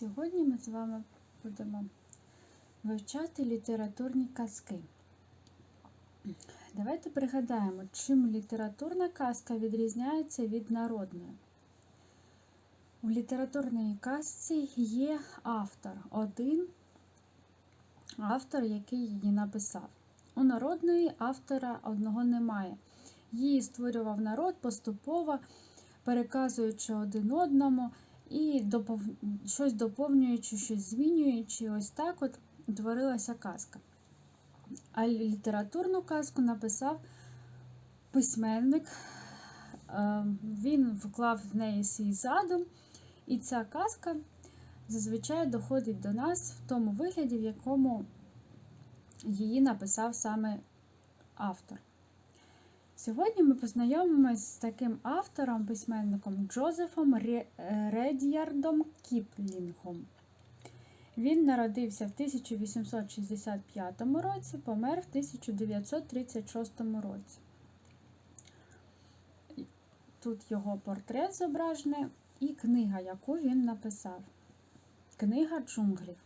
Сьогодні ми з вами будемо вивчати літературні казки. Давайте пригадаємо, чим літературна казка відрізняється від народної. У літературній казці є автор, один автор, який її написав. У народної автора одного немає. Її створював народ поступово, переказуючи один одному і допов... щось доповнюючи, щось змінюючи. Ось так от творилася казка. А літературну казку написав письменник. Е, Він вклав в неї свій задум, і ця казка зазвичай доходить до нас в тому вигляді, в якому її написав саме автор. Сьогодні ми познайомимось з таким автором, письменником Джозефом Ре- Редьярдом Кіплінгом. Він народився в 1865 році, помер в 1936 році. Тут його портрет зображений і книга, яку він написав. Книга джунглів.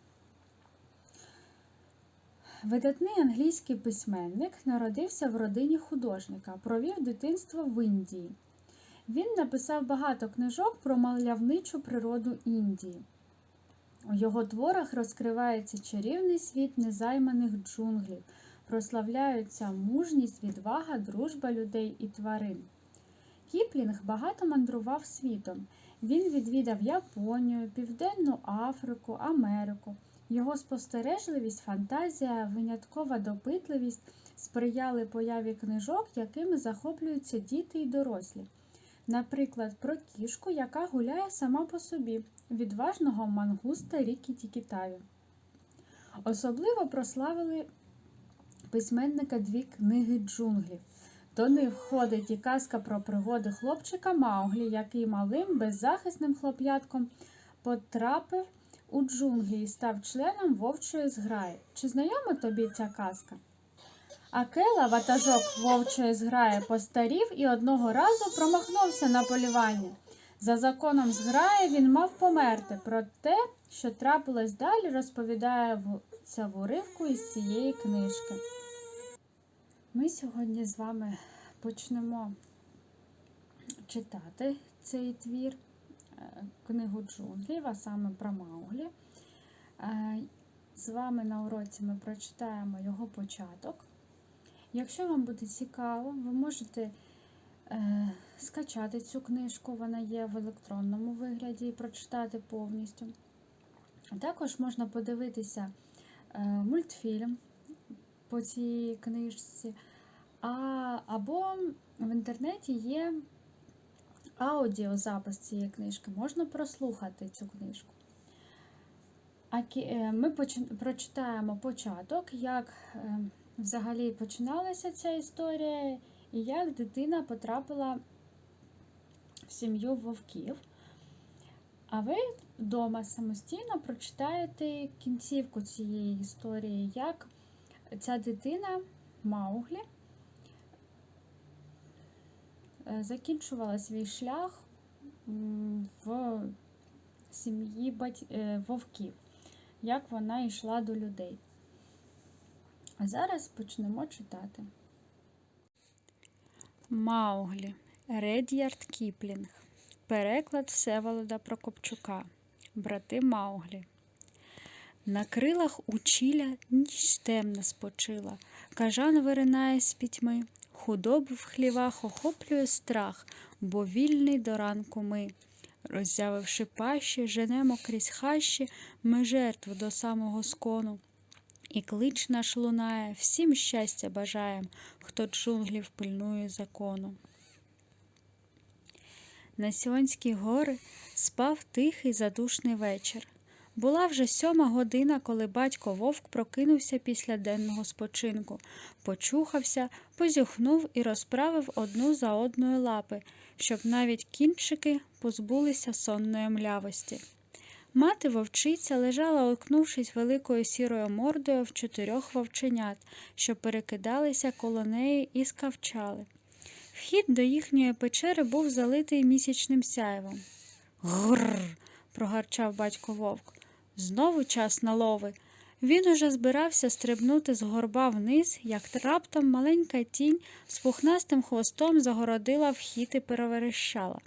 Видатний англійський письменник народився в родині художника, провів дитинство в Індії. Він написав багато книжок про мальовничу природу Індії. У його творах розкривається чарівний світ незайманих джунглів, прославляються мужність, відвага, дружба людей і тварин. Кіплінг багато мандрував світом. Він відвідав Японію, Південну Африку, Америку. Його спостережливість, фантазія, виняткова допитливість сприяли появі книжок, якими захоплюються діти й дорослі. Наприклад, про кішку, яка гуляє сама по собі, відважного мангуста Рікі Тікітаві. Особливо прославили письменника дві книги джунглів. До них входить і казка про пригоди хлопчика Мауглі, який малим беззахисним хлоп'ятком потрапив у джунглі і став членом вовчої зграї. Чи знайома тобі ця казка? Акела, ватажок вовчої зграї, постарів і одного разу промахнувся на полювання. За законом зграї він мав померти. Про те, що трапилось далі, розповідає ця уривку із цієї книжки. Ми сьогодні з вами почнемо читати цей твір, книгу джунглів, а саме про Мауглі. Е, З вами на уроці ми прочитаємо його початок. Якщо вам буде цікаво, ви можете е, скачати цю книжку, вона є в електронному вигляді і прочитати повністю. Також можна подивитися е, мультфільм по цій книжці, а, або в інтернеті є аудіозапис цієї книжки, можна прослухати цю книжку. Е, ми прочитаємо початок, як е, взагалі починалася ця історія, і як дитина потрапила в сім'ю вовків. А ви вдома самостійно прочитаєте кінцівку цієї історії, як ця дитина Мауглі закінчувала свій шлях в сім'ї е, вовків, як вона йшла до людей. А зараз почнемо читати. Мауглі Ред'ярд Кіплінг. Переклад Всеволода Прокопчука. Брати Мауглі. На крилах учіля ніч темна спочила, кажан виринає з пітьми, худобу в хлівах охоплює страх, бо вільний до ранку ми. Роззявивши пащі, женемо крізь хащі ми жертву до самого скону. І клич наш лунає, всім щастя бажаєм, хто джунглів пильнує закону. На Сіонські гори спав тихий задушний вечір. Була вже сьома година, коли батько вовк прокинувся після денного спочинку, почухався, позюхнув і розправив одну за одною лапи, щоб навіть кінчики позбулися сонної млявості. Мати вовчиця лежала, уткнувшись великою сірою мордою в чотирьох вовченят, що перекидалися коло неї і скавчали. Вхід до їхньої печери був залитий місячним сяйвом. Гррр. прогарчав батько вовк. Знову час на лови. Він уже збирався стрибнути з горба вниз, як раптом маленька тінь з пухнастим хвостом загородила вхід і переверещала.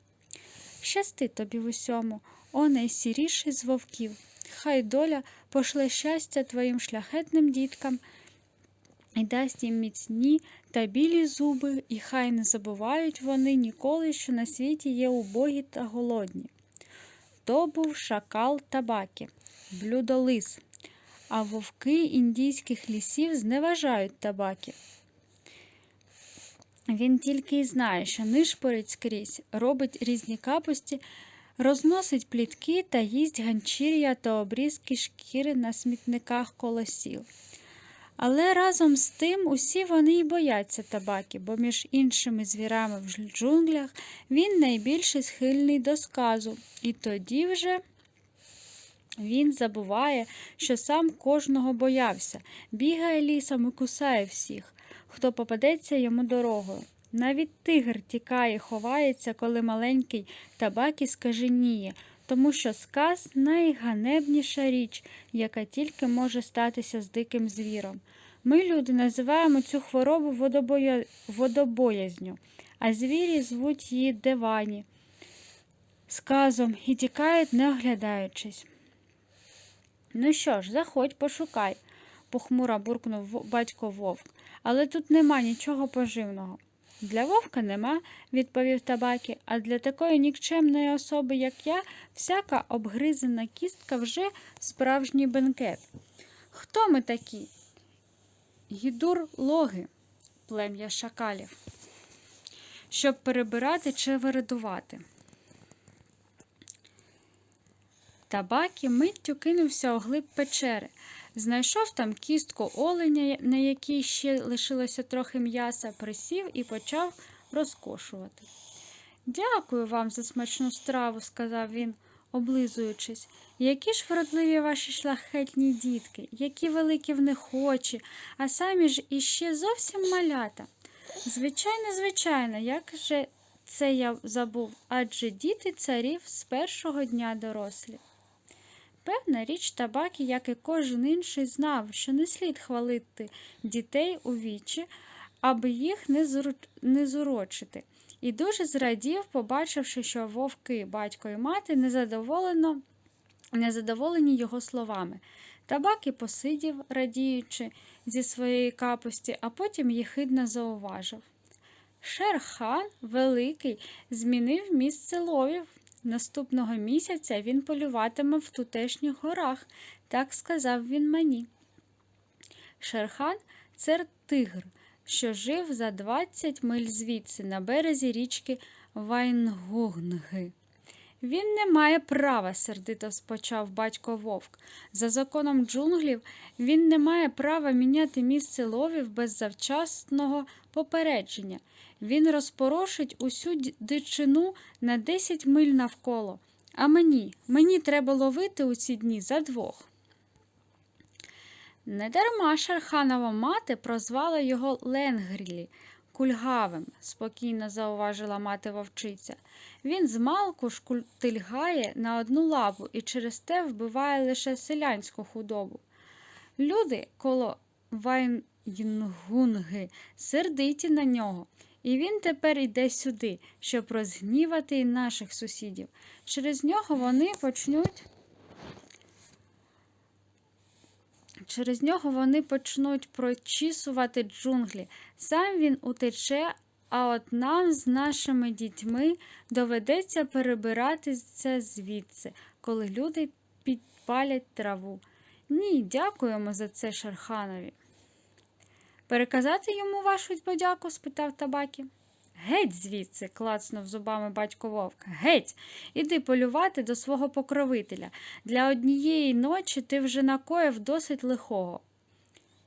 Щасти тобі в усьому, о найсіріший з вовків. Хай доля пошле щастя твоїм шляхетним діткам і дасть їм міцні та білі зуби, і хай не забувають вони ніколи, що на світі є убогі та голодні. То був шакал табаки, блюдолис, а вовки індійських лісів зневажають табаки. Він тільки й знає, що нишпорить скрізь, робить різні капості, розносить плітки та їсть ганчір'я та обрізки шкіри на смітниках коло сіл. Але разом з тим усі вони й бояться табаки, бо між іншими звірами в джунглях він найбільше схильний до сказу, і тоді вже він забуває, що сам кожного боявся, бігає лісом і кусає всіх, хто попадеться йому дорогою. Навіть тигр тікає, ховається, коли маленький табакі скаженіє, тому що сказ найганебніша річ, яка тільки може статися з диким звіром. Ми, люди, називаємо цю хворобу водобоя... водобоязню, а звірі звуть її девані, сказом і тікають, не оглядаючись. Ну що ж, заходь, пошукай, похмуро буркнув батько вовк, але тут нема нічого поживного. Для вовка нема, відповів табакі, а для такої нікчемної особи, як я, всяка обгризана кістка вже справжній бенкет. Хто ми такі? Гідур логи, плем'я шакалів, щоб перебирати чи виридувати. Табакі миттю кинувся у глиб печери. Знайшов там кістку оленя, на якій ще лишилося трохи м'яса, присів і почав розкошувати. Дякую вам за смачну страву, сказав він, облизуючись. Які ж вродливі ваші шляхетні дітки, які великі в них очі, а самі ж іще зовсім малята. Звичайно, звичайно, як же це я забув, адже діти царів з першого дня дорослі. Певна річ табакі, як і кожен інший, знав, що не слід хвалити дітей у вічі, аби їх не, зур... не зурочити. І дуже зрадів, побачивши, що вовки, батько і мати незадоволено, незадоволені його словами. Табакі посидів, радіючи зі своєї капості, а потім єхидно зауважив. Шерхан Великий змінив місце ловів. Наступного місяця він полюватиме в тутешніх горах, так сказав він мені. Шерхан це тигр, що жив за 20 миль звідси на березі річки Вайнгугнги. Він не має права, сердито спочав батько вовк. За законом джунглів він не має права міняти місце ловів без завчасного попередження. Він розпорошить усю дичину на 10 миль навколо. А мені, мені треба ловити у ці дні за двох. Недарма Шарханова мати прозвала його Ленгрілі, кульгавим, спокійно зауважила мати вовчиця. Він змалку шкультильгає на одну лапу і через те вбиває лише селянську худобу. Люди коло Вайнгунги сердиті на нього. І він тепер йде сюди, щоб розгнівати і наших сусідів. Через нього вони почнуть. Через нього вони почнуть прочісувати джунглі. Сам він утече, а от нам з нашими дітьми доведеться перебиратися звідси, коли люди підпалять траву. Ні, дякуємо за це Шерханові. Переказати йому вашу подяку? спитав табакі. Геть звідси, клацнув зубами батько вовк. Геть, іди полювати до свого покровителя. Для однієї ночі ти вже накоїв досить лихого.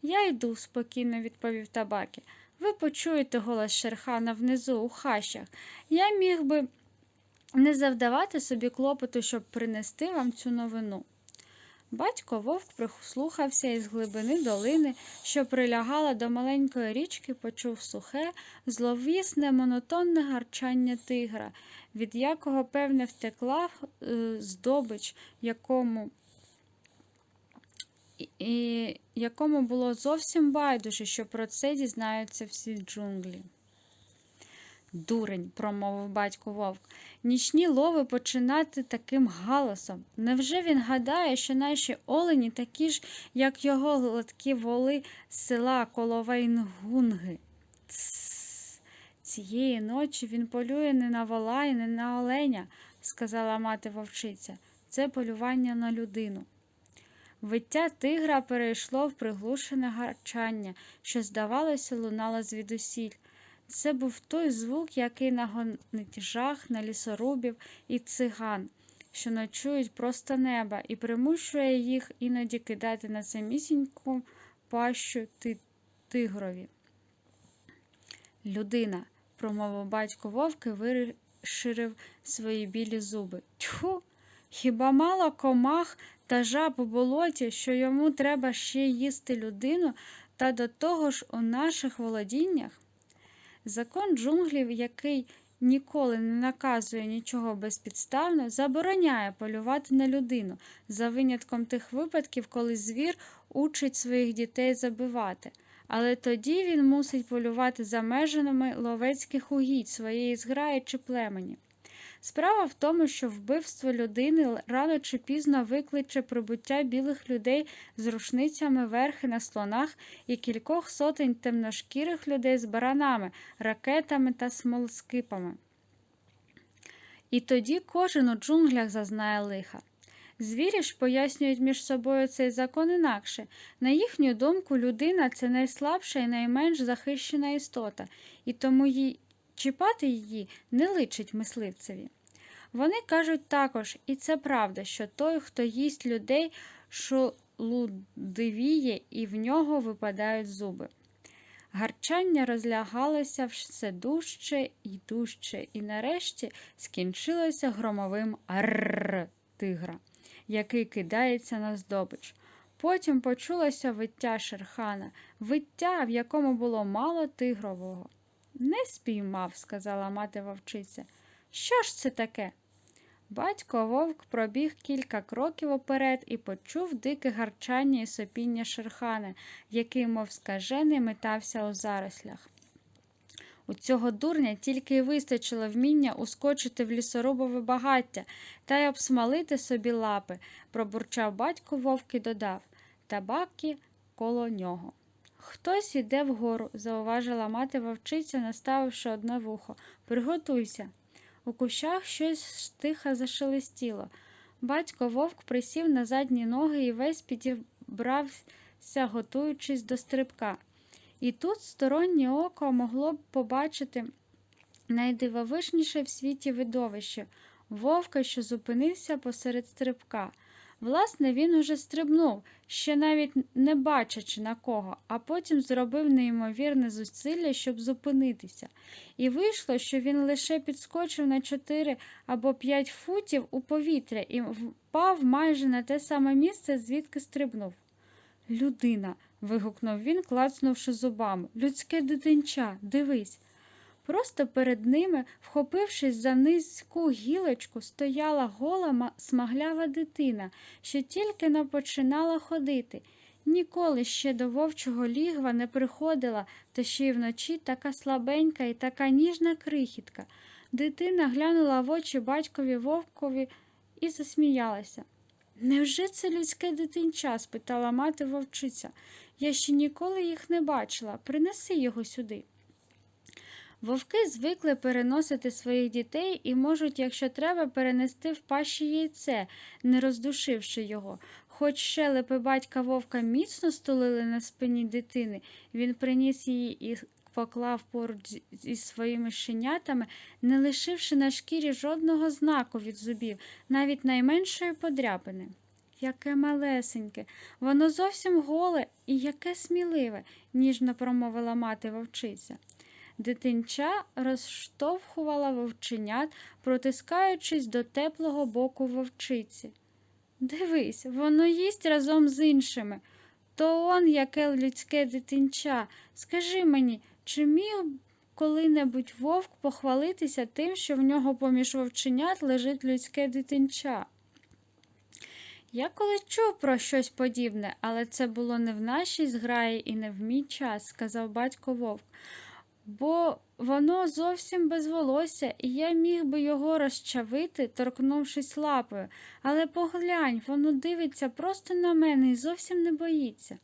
Я йду, спокійно відповів табакі. Ви почуєте голос Шерхана внизу у хащах. Я міг би не завдавати собі клопоту, щоб принести вам цю новину. Батько вовк прислухався із глибини долини, що прилягала до маленької річки, почув сухе, зловісне, монотонне гарчання тигра, від якого, певне, втекла е, здобич, якому і- якому було зовсім байдуже, що про це дізнаються всі джунглі. Дурень, промовив батько вовк, нічні лови починати таким галасом. Невже він гадає, що наші олені такі ж, як його гладкі воли з села Коловейнгунги? Цієї ночі він полює не на вола і не на оленя, сказала мати вовчиця. Це полювання на людину. Виття тигра перейшло в приглушене гарчання, що, здавалося, лунало звідусіль. Це був той звук, який нагонить жах на лісорубів і циган, що ночують просто неба, і примушує їх іноді кидати на самісіньку пащу ти- тигрові. Людина, промовив батько вовк і виширив свої білі зуби. Тьху, хіба мало комах та жаб у болоті, що йому треба ще їсти людину, та до того ж у наших володіннях? Закон джунглів, який ніколи не наказує нічого безпідставно, забороняє полювати на людину, за винятком тих випадків, коли звір учить своїх дітей забивати. Але тоді він мусить полювати за межами ловецьких угідь своєї зграї чи племені. Справа в тому, що вбивство людини рано чи пізно викличе прибуття білих людей з рушницями верхи на слонах і кількох сотень темношкірих людей з баранами, ракетами та смолоскипами. І тоді кожен у джунглях зазнає лиха. Звірі ж пояснюють між собою цей закон інакше. На їхню думку, людина це найслабша і найменш захищена істота, і тому їй чіпати її не личить мисливцеві. Вони кажуть також, і це правда, що той, хто їсть людей, шолудивіє, і в нього випадають зуби. Гарчання розлягалося все дужче і дужче, і нарешті скінчилося громовим арр тигра, який кидається на здобич. Потім почулося виття шерхана, виття, в якому було мало тигрового. Не спіймав, сказала мати вовчиця. Що ж це таке? Батько вовк пробіг кілька кроків уперед і почув дике гарчання і сопіння шерхана, який, мов скажений, метався у зарослях. У цього дурня тільки й вистачило вміння ускочити в лісорубове багаття та й обсмалити собі лапи, пробурчав батько вовк і додав табаки коло нього. Хтось іде вгору, зауважила мати вовчиця, наставивши одне вухо. Приготуйся. У кущах щось тихо зашелестіло. Батько вовк присів на задні ноги і весь підібрався, готуючись до стрибка. І тут стороннє око могло б побачити найдивовижніше в світі видовище вовка, що зупинився посеред стрибка. Власне, він уже стрибнув, ще навіть не бачачи на кого, а потім зробив неймовірне зусилля, щоб зупинитися. І вийшло, що він лише підскочив на 4 або 5 футів у повітря і впав майже на те саме місце, звідки стрибнув. Людина. вигукнув він, клацнувши зубами. Людське дитинча, дивись. Просто перед ними, вхопившись за низьку гілочку, стояла гола смаглява дитина, що тільки но починала ходити. Ніколи ще до вовчого лігва не приходила, та ще й вночі така слабенька і така ніжна крихітка. Дитина глянула в очі батькові вовкові і засміялася. Невже це людське дитинча? спитала мати вовчиця. Я ще ніколи їх не бачила. Принеси його сюди. Вовки звикли переносити своїх дітей і можуть, якщо треба, перенести в пащі яйце, не роздушивши його. Хоч щелепи батька вовка міцно стулили на спині дитини, він приніс її і поклав поруч зі своїми щенятами, не лишивши на шкірі жодного знаку від зубів, навіть найменшої подряпини. Яке малесеньке, воно зовсім голе і яке сміливе, ніжно промовила мати вовчиця. Дитинча розштовхувала вовченят, протискаючись до теплого боку вовчиці. Дивись, воно їсть разом з іншими. То он яке людське дитинча. Скажи мені, чи міг коли-небудь вовк похвалитися тим, що в нього поміж вовченят лежить людське дитинча? Я колись чув про щось подібне, але це було не в нашій зграї і не в мій час, сказав батько вовк. Бо воно зовсім без волосся, і я міг би його розчавити, торкнувшись лапою. Але поглянь, воно дивиться просто на мене і зовсім не боїться.